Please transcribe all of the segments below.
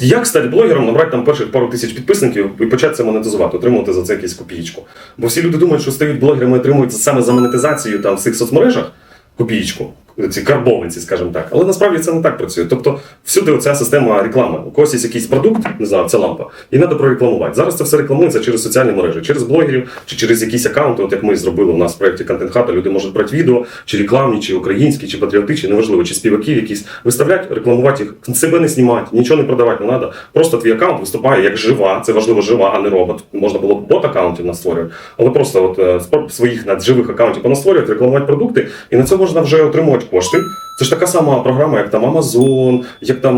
Як стати блогером, набрати там перших пару тисяч підписників і почати це монетизувати, отримувати за це якусь копієчку. Бо всі люди думають, що стають блогерами і отримують саме за монетизацію там в цих соцмережах копієчку, ці карбованці, скажімо так. Але насправді це не так працює. Тобто всюди оця система реклами. У когось є якийсь продукт, не знаю, це лампа, і треба прорекламувати. Зараз це все рекламується через соціальні мережі, через блогерів чи через якісь аккаунти, от як ми зробили у нас в проєкті Content Hub, люди можуть брати відео, чи рекламні, чи українські, чи патріотичні, неважливо, чи співаків якісь виставляти, рекламувати їх, себе не знімати, нічого не продавати не треба. Просто твій аккаунт виступає як жива, це важливо жива, а не робот. Можна було б бот аккаунтів настворювати, але просто от е, своїх живих аккаунтів понастворювати, рекламувати продукти, і на це можна вже отримувати кошти. Це ж така сама програма, як там Amazon, як там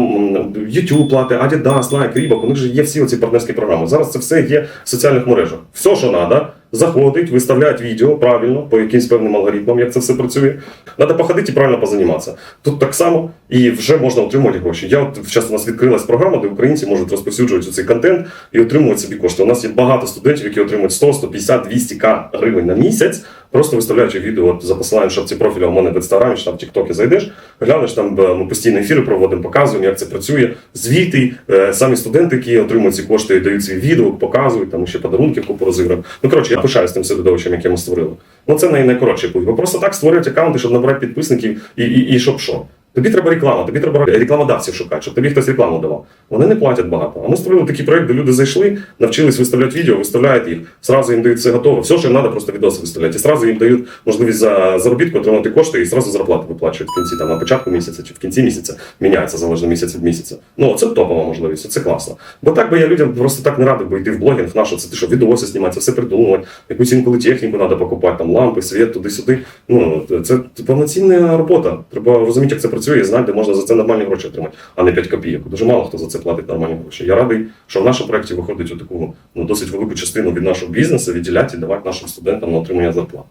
YouTube плати, Adidas, Nike, Reebok, у них же є всі оці партнерські програми. Зараз це все є в соціальних мережах. Все, що треба, заходить, виставляють відео правильно, по якимсь певним алгоритмам, як це все працює. Треба походити і правильно позаніматися. Тут так само і вже можна отримувати гроші. Я от зараз у нас відкрилась програма, де українці можуть розповсюджувати цей контент і отримувати собі кошти. У нас є багато студентів, які отримують 100, 150, 200 к гривень на місяць, просто виставляючи відео от, за посиланням в шапці профіля у мене в інстаграмі, чи там в Тіктокі зайдеш, глянеш там е, ми постійно ефіри проводимо, показуємо, як це працює. Звіти, е, самі студенти, які отримують ці кошти, дають свій відео, показують, там ще подарунки купу розіграємо. Ну коротше, я пишаюсь тим середовищем, яке ми створили. Ну це най- найкоротший путь. Бо просто так створюють аккаунти, щоб набрати підписників і, і, і щоб що. Тобі треба реклама, тобі треба рекламодавців шукати, щоб тобі хтось рекламу давав. Вони не платять багато. А ми створили такий проект, де люди зайшли, навчились виставляти відео, виставляють їх, зразу їм дають все готове. Все, що їм треба, просто відоси виставляти. І зразу їм дають можливість за заробітку отримати кошти і зразу зарплату виплачують в кінці, там на початку місяця чи в кінці місяця. Міняється залежно місяць від місяця. Ну це топова можливість, це класно. Бо так би я людям просто так не радив би йти в блогінг, на що це ти що відоси знімати, це все придумувати, якусь інколи техніку треба покупати, там лампи, світ, туди-сюди. Ну це повноцінна робота. Треба розуміти, як це працює, і знаю, де можна за це нормальні гроші отримати, а не 5 копійок. Дуже мало хто за це платить нормальні гроші. Я радий, що в нашому проєкті виходить таку ну, досить велику частину від нашого бізнесу відділяти і давати нашим студентам на отримання зарплат.